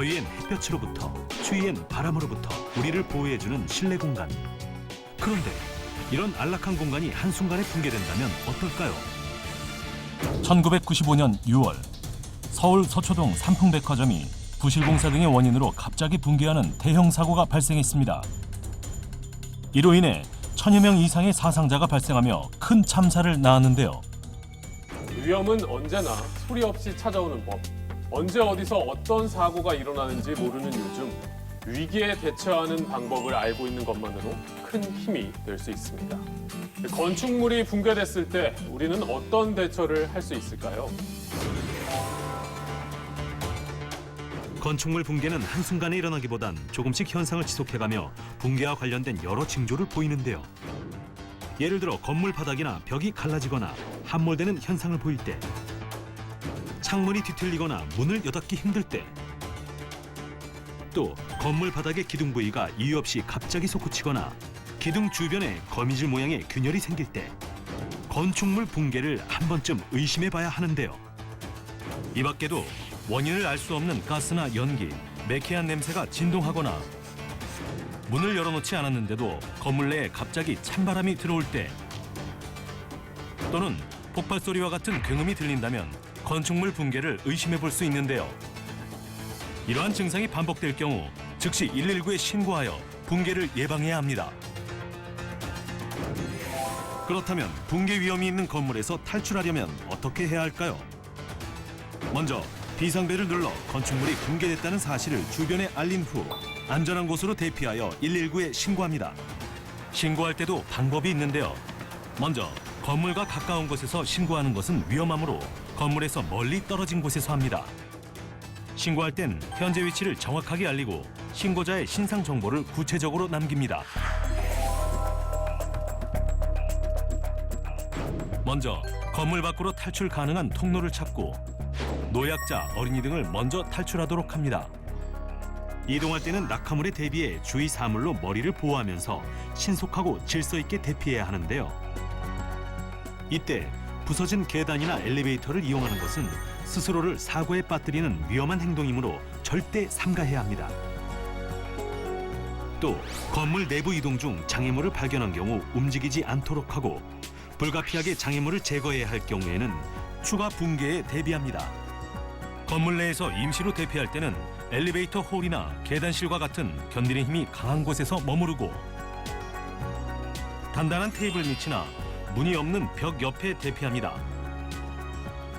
더위엔 햇볕으로부터 추위엔 바람으로부터 우리를 보호해주는 실내 공간. 그런데 이런 안락한 공간이 한순간에 붕괴된다면 어떨까요? 1995년 6월 서울 서초동 삼풍백화점이 부실 공사 등의 원인으로 갑자기 붕괴하는 대형 사고가 발생했습니다. 이로 인해 천여 명 이상의 사상자가 발생하며 큰 참사를 낳았는데요. 위험은 언제나 소리 없이 찾아오는 법. 언제 어디서 어떤 사고가 일어나는지 모르는 요즘 위기에 대처하는 방법을 알고 있는 것만으로 큰 힘이 될 수 있습니다. 건축물이 붕괴됐을 때 우리는 어떤 대처를 할 수 있을까요? 건축물 붕괴는 한순간에 일어나기보단 조금씩 현상을 지속해가며 붕괴와 관련된 여러 징조를 보이는데요. 예를 들어 건물 바닥이나 벽이 갈라지거나 함몰되는 현상을 보일 때, 창문이 뒤틀리거나 문을 여닫기 힘들 때, 또 건물 바닥의 기둥 부위가 이유 없이 갑자기 솟구치거나 기둥 주변에 거미줄 모양의 균열이 생길 때, 건축물 붕괴를 한 번쯤 의심해 봐야 하는데요. 이 밖에도 원인을 알 수 없는 가스나 연기, 매캐한 냄새가 진동하거나 문을 열어놓지 않았는데도 건물 내에 갑자기 찬바람이 들어올 때 또는 폭발 소리와 같은 굉음이 들린다면 건축물 붕괴를 의심해 볼 수 있는데요. 이러한 증상이 반복될 경우 즉시 119에 신고하여 붕괴를 예방해야 합니다. 그렇다면 붕괴 위험이 있는 건물에서 탈출하려면 어떻게 해야 할까요? 먼저 비상벨을 눌러 건축물이 붕괴됐다는 사실을 주변에 알린 후 안전한 곳으로 대피하여 119에 신고합니다. 신고할 때도 방법이 있는데요. 먼저 건물과 가까운 곳에서 신고하는 것은 위험하므로 건물에서 멀리 떨어진 곳에서 합니다. 신고할 땐 현재 위치를 정확하게 알리고 신고자의 신상 정보를 구체적으로 남깁니다. 먼저 건물 밖으로 탈출 가능한 통로를 찾고 노약자, 어린이 등을 먼저 탈출하도록 합니다. 이동할 때는 낙하물에 대비해 주위 사물로 머리를 보호하면서 신속하고 질서 있게 대피해야 하는데요. 이때 부서진 계단이나 엘리베이터를 이용하는 것은 스스로를 사고에 빠뜨리는 위험한 행동이므로 절대 삼가해야 합니다. 또 건물 내부 이동 중 장애물을 발견한 경우 움직이지 않도록 하고 불가피하게 장애물을 제거해야 할 경우에는 추가 붕괴에 대비합니다. 건물 내에서 임시로 대피할 때는 엘리베이터 홀이나 계단실과 같은 견디는 힘이 강한 곳에서 머무르고 단단한 테이블 밑이나 문이 없는 벽 옆에 대피합니다.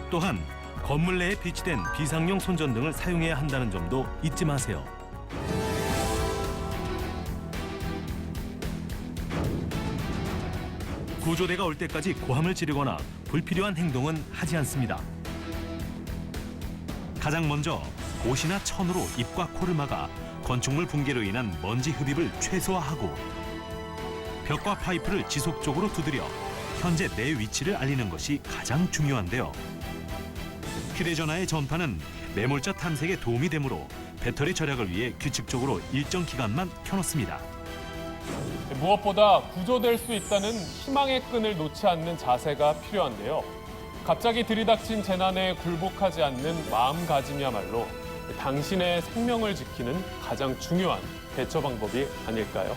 또한 건물 내에 비치된 비상용 손전등을 사용해야 한다는 점도 잊지 마세요. 구조대가 올 때까지 고함을 지르거나 불필요한 행동은 하지 않습니다. 가장 먼저 옷이나 천으로 입과 코를 막아 건축물 붕괴로 인한 먼지 흡입을 최소화하고 벽과 파이프를 지속적으로 두드려 현재 내 위치를 알리는 것이 가장 중요한데요. 휴대전화의 전파는 매몰자 탐색에 도움이 되므로 배터리 절약을 위해 규칙적으로 일정 기간만 켜놓습니다. 무엇보다 구조될 수 있다는 희망의 끈을 놓지 않는 자세가 필요한데요. 갑자기 들이닥친 재난에 굴복하지 않는 마음가짐이야말로 당신의 생명을 지키는 가장 중요한 대처 방법이 아닐까요?